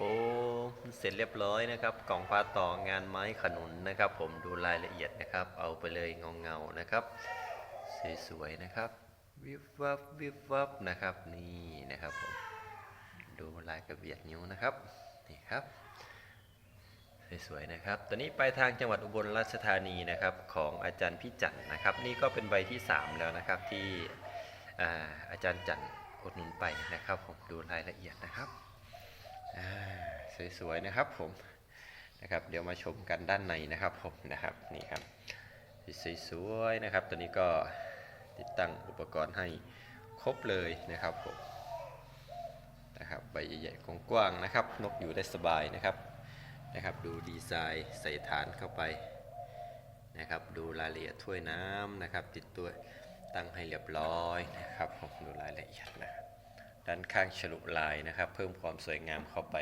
ผมเสร็จเรียบร้อยนะครับ กล่องพาต่องานไม้ขนุนนะครับ ผมดูรายละเอียดนะครับ เอาไปเลยเงาเงานะครับ สวยๆนะครับ วิบวับวิบวับนะครับนี่นะครับผมดูลายกระเบียดนิ้วนะครับนี่ครับสวยๆนะครับ ตอนนี้ไปทางจังหวัดอุบลราชธานีนะครับของอาจารย์พี่จันทร์นะครับ นี่ก็เป็นใบที่ 3 แล้วนะครับที่อาอาจารย์จันทร์อุดหนุนไปนะครับ ผมดูรายละเอียดนะครับ สวยๆนะครับผมนะครับเดี๋ยวมาชมกันด้านในนะครับผมนะครับนี่ครับสวยๆนะครับตัวนี้ก็ติดตั้งอุปกรณ์ให้ครบเลยนะครับผมนะครับใบใหญ่ๆกว้างๆนะครับ นกอยู่ได้สบายนะครับนะครับ ดูดีไซน์ใส่ฐานเข้าไปนะครับดูรายละเอียดถ้วยน้ำนะครับ ติดตัวตั้งให้เรียบร้อยนะครับผมดูรายละเอียดนะครับ ด้านข้างฉลุลายนะครับ เพิ่มความสวยงามเข้าไป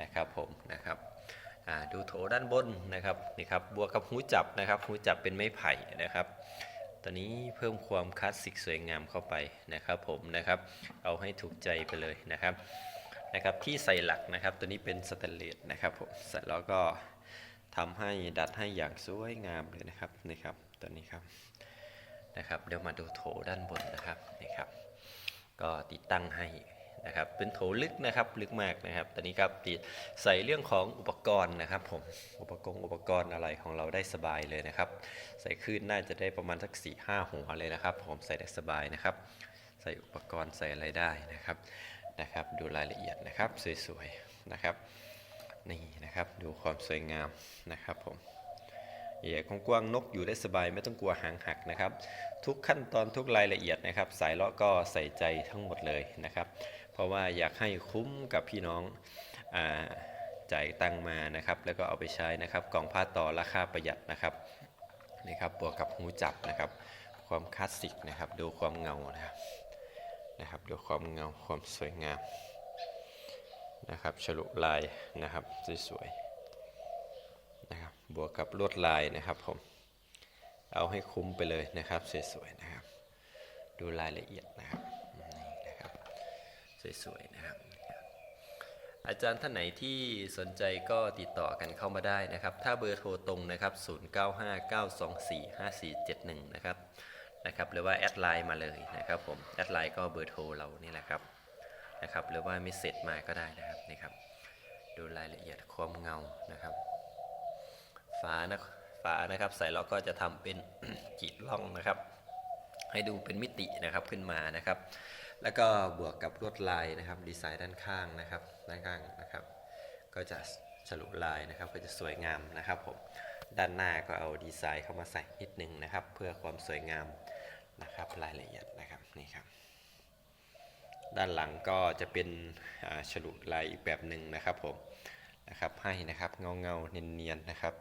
นะครับผมนะครับดูโถด้านบนนะครับนี่ครับบวกกับหูจับนะครับหูจับเป็นไม้ไผ่นะครับตอนนี้เพิ่มความคลาสสิกสวยงามเข้าไปนะครับผมนะครับเอาให้ถูกใจไปเลยนะครับนะครับที่ใส่หลักนะครับ ตัวนี้เป็นสแตนเลสนะครับผมเสร็จแล้วก็ทำให้ดัดให้อย่างสวยงามเลยนะครับนี่ครับตัวนี้ครับนะครับเดี๋ยวมาดูโถด้านบนนะครับนี่ครับ ก็ติดตั้งให้นะครับเป็นโถลึกนะครับลึกมากนะครับ ตอนนี้ครับติดใส่เรื่องของอุปกรณ์นะครับผมอุปกรณ์อุปกรณ์อะไรของเราได้สบายเลยนะครับ ใส่ขึ้นน่าจะได้ประมาณสัก4ี่ห้าหัวเลยนะครับ ผมใส่ได้สบายนะครับ ใส่อุปกรณ์ใส่อะไรได้นะครับนะครับ ดูรายละเอียดนะครับสวยๆนะครับนี่นะครับดูความสวยงามนะครับผม เหย่กว้างๆนกอยู่ได้สบายไม่ต้องกลัวหางหักนะครับ ทุกขั้นตอนทุกรายละเอียดนะครับ สายเลาะก็ใส่ใจทั้งหมดเลยนะครับ เพราะว่าอยากให้คุ้มกับพี่น้องอาจ่ายตังมานะครับ แล้วก็เอาไปใช้นะครับกล่องผ้าต่อราคาประหยัดนะครับนี่ครับบวกกับหูจับนะครับ ความคลาสสิกนะครับ ดูความเงานะครับนะครับดูความเงาความสวยงามนะครับฉลุลายนะครับสวยๆ วกกับลวดลายนะครับผม เอาให้คุ้มไปเลยนะครับสวยๆนะครับ ดูรายละเอียดนะครับนี่นะครับสวยๆนะครับ อาจารย์ท่านไหนที่สนใจก็ติดต่อกันเข้ามาได้นะครับ ถ้าเบอร์โทรตรงนะครับ 0959245471 นะครับนะครับหรือว่าแอดไลน์มาเลยนะครับผมแอดไลน์ก็เบอร์โทรเรานี่แหละครับนะครับหรือว่ามีเสร็จมาก็ได้นะครับนี่ครับดูรายละเอียดความเงานะครับ นะฝานะครับใส่แล้วก็จะทำเป็นกีดล่องนะครับ ให้ดูเป็นมิตินะครับขึ้นมานะครับ แล้วก็บวกกับลวดลายนะครับ ดีไซน์ด้านข้างนะครับด้านข้างนะครับ ก็จะฉลุลายนะครับ ก็จะสวยงามนะครับผมด้านหน้าก็เอาดีไซน์เข้ามาใส่นิดนึงนะครับ เพื่อความสวยงามนะครับรายละเอียดนะครับนี่ครับ ด้านหลังก็จะเป็นฉลุลายอีกแบบหนึ่งนะครับผมนะครับให้นะครับเงาเงาเนียนๆนะครับ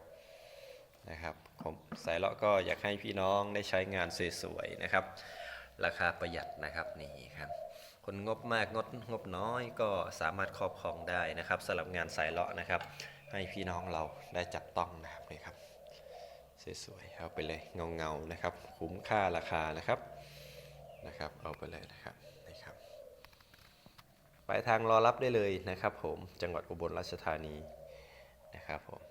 นะครับผมสายเลาะก็อยากให้พี่น้องได้ใช้งานสวยๆนะครับ ราคาประหยัดนะครับนี่ครับคนงบมากงดงบน้อยก็สามารถครอบครองได้นะครับสำหรับงานสายเลาะนะครับ ให้พี่น้องเราได้จับต้องนะครับนี่ครับสวยๆเอาไปเลยเงาๆนะครับ คุ้มค่าราคานะครับนะครับเอาไปเลยนะครับนี่ครับปลายทางรอรับได้เลยนะครับ ผมจังหวัดอุบลราชธานีนะครับผม